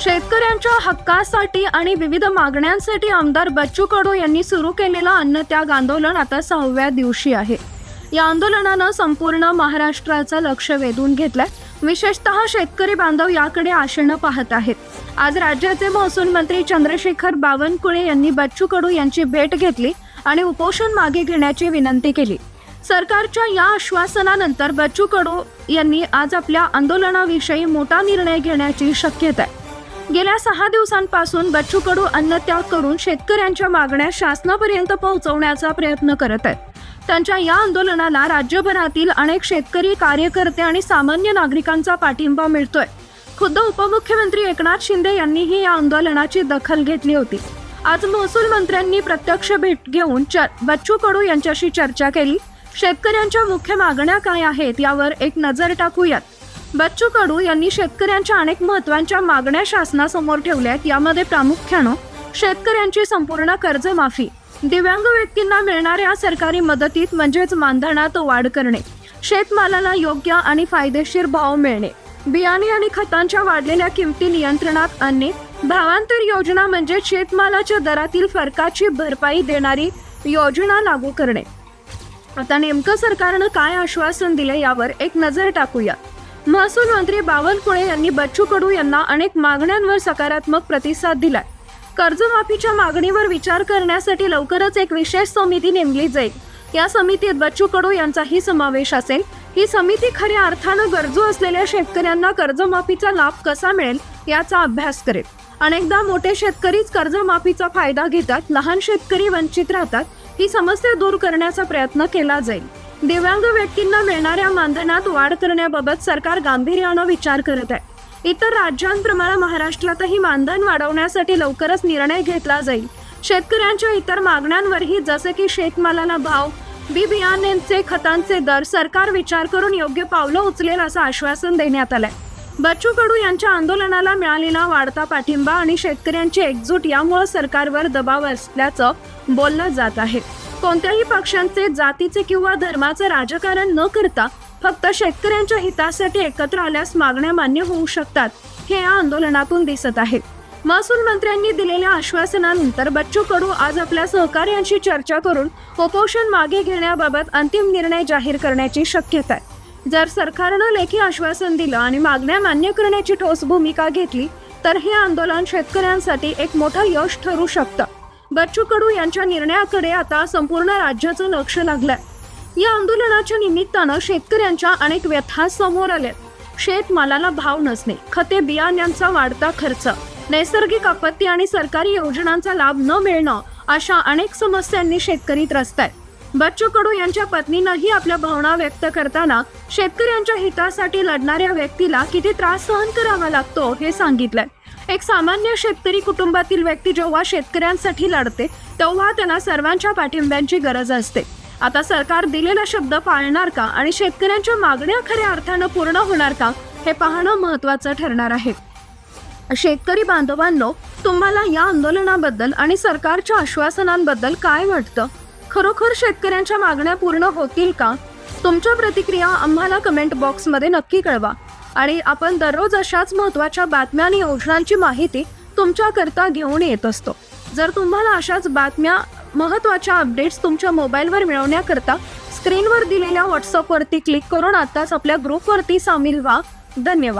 शेतकऱ्यांच्या हक्कासाठी आणि विविध मागण्यांसाठी आमदार बच्चू कडू यांनी सुरू केलेलं अन्नत्याग आंदोलन आता सहाव्या दिवशी आहे. या आंदोलनानं संपूर्ण महाराष्ट्राचं लक्ष वेधून घेतलंय. विशेषतः शेतकरी बांधव याकडे आशेनं पाहत आहेत. आज राज्याचे महसूल मंत्री चंद्रशेखर बावनकुळे यांनी बच्चू कडू यांची भेट घेतली आणि उपोषण मागे घेण्याची विनंती केली. सरकारच्या या आश्वासनानंतर बच्चू कडू यांनी आज आपल्या आंदोलनाविषयी मोठा निर्णय घेण्याची शक्यता आहे. गेल्या सहा दिवसांपासून बच्चू कडू अन्नत्याग करून शेतकऱ्यांच्या मागण्या शासनापर्यंत पोहोचवण्याचा प्रयत्न करत आहेत. त्यांच्या या आंदोलनाला राज्यभरातील अनेक शेतकरी कार्यकर्ते आणि सामान्य नागरिकांचा पाठिंबा मिळतोय. खुद्द उपमुख्यमंत्री एकनाथ शिंदे यांनीही या आंदोलनाची दखल घेतली होती. आज महसूल मंत्र्यांनी प्रत्यक्ष भेट घेऊन च बच्चू कडू यांच्याशी चर्चा केली. शेतकऱ्यांच्या मुख्य मागण्या काय आहेत यावर एक नजर टाकूयात. बच्चू कडू यांनी शेतकऱ्यांच्या अनेक महत्त्वाच्या मागण्या शासनासमोर ठेवल्या आहेत यामध्ये प्रामुख्यानं शेतकऱ्यांची संपूर्ण कर्जमाफी दिव्यांग व्यक्तींना मिळणाऱ्या सरकारी मदतीत म्हणजेच मानधनात वाढ करणे शेतमालाला योग्य आणि फायदेशीर भाव मिळणे बियाणे आणि खतांच्या वाढलेल्या किमती नियंत्रणात आणणे भावांतर योजना म्हणजे शेतमालाच्या दरातील फरकाची भरपाई देणारी योजना लागू करणे. आता नेमकं सरकारनं काय आश्वासन दिले यावर एक नजर टाकूया. महसूल मंत्री बावनकुळे यांनी बच्चू कडू यांना अनेक मागण्यांवर सकारात्मक प्रतिसाद दिलाय. कर्जमाफीच्या मागणीवर विचार करण्यासाठी लवकरच एक विशेष समिती नेमली जाईल. या समितीत बच्चू कडू यांचाही समावेश असेल. ही समिती खऱ्या अर्थानं गरजू असलेल्या शेतकऱ्यांना कर्जमाफीचा लाभ कसा मिळेल याचा अभ्यास करेल. अनेकदा मोठे शेतकरीच कर्जमाफीचा फायदा घेतात लहान शेतकरी वंचित राहतात. ही समस्या दूर करण्याचा प्रयत्न केला जाईल. दिव्यांग व्यक्तींना मिळणाऱ्या मानधनात वाढ करण्याबाबत सरकार गांभीर्यानं विचार करत आहे. इतर राज्यांप्रमाणे महाराष्ट्रातही मानधन वाढवण्यासाठी लवकरच निर्णय घेतला जाईल. शेतकऱ्यांच्या इतर मागण्यांवरही जसे की शेतमालाला भाव बी बियाण्यांचे खतांचे दर सरकार विचार करून योग्य पावलं उचलेल असं आश्वासन देण्यात आलंय. बच्चू कडू यांच्या आंदोलनाला मिळालेला वाढता पाठिंबा आणि शेतकऱ्यांची एकजूट यामुळे सरकारवर दबाव असल्याचं बोललं जात आहे. कोणत्याही पक्षांचे जातीचे किंवा धर्माचे राजकारण न करता फक्त शेतकऱ्यांच्या हितासाठी एकत्र आल्यास मागण्या मान्य होऊ शकतात हे या आंदोलनातून दिसत आहे. महसूल मंत्र्यांनी दिलेल्या आश्वासनानंतर बच्चू कडू आज आपल्या सहकार्यांशी चर्चा करून उपोषण मागे घेण्याबाबत अंतिम निर्णय जाहीर करण्याची शक्यता आहे. जर सरकारनं लेखी आश्वासन दिलं आणि मागण्या मान्य करण्याची ठोस भूमिका घेतली तर हे आंदोलन शेतकऱ्यांसाठी एक मोठं यश ठरू शकतं. बच्चू कडू यांच्या निर्णयाकडे आता संपूर्ण राज्याचं लक्ष लागलंय. या आंदोलनाच्या निमित्तानं शेतकऱ्यांच्या अनेक व्यथा समोर आल्यात. शेतमालाला भाव नसणे खते बियाण्यांचा वाढता खर्च नैसर्गिक आपत्ती आणि सरकारी योजनांचा लाभ न मिळणं अशा अनेक समस्यांनी शेतकरी त्रस्त आहेत. बच्चू कडू यांच्या पत्नीनंही आपल्या भावना व्यक्त करताना शेतकऱ्यांच्या हितासाठी लढणाऱ्या व्यक्तीला किती त्रास सहन करावा लागतो हे सांगितलंय. एक सामान्य शेतकरी कुटुंबातील व्यक्ती जेव्हा शेतकऱ्यांसाठी लढते तेव्हा त्यांना सर्वांच्या पाठिंब्यांची गरज असते. आता सरकार दिलेला शब्द पाळणार का आणि शेतकऱ्यांच्या मागण्या खऱ्या अर्थानं पूर्ण होणार का हे पाहणं महत्त्वाचं ठरणार आहे. शेतकरी बांधवांनो तुम्हाला या आंदोलनाबद्दल आणि सरकारच्या आश्वासनांबद्दल काय वाटतं? खरोखर शेतकऱ्यांच्या मागण्या पूर्ण होतील का? तुमच्या प्रतिक्रिया आम्हाला कमेंट बॉक्समध्ये नक्की कळवा. आणि आपण दररोज अशाच महत्त्वाच्या बातम्या आणि योजनांची माहिती तुमच्याकरता घेऊन येत असतो. जर तुम्हाला अशाच बातम्या महत्त्वाच्या अपडेट्स तुमच्या मोबाईलवर मिळवण्याकरता स्क्रीनवर दिलेल्या व्हॉट्सअपवरती क्लिक करून आत्ताच आपल्या ग्रुपवरती सामील व्हा. धन्यवाद.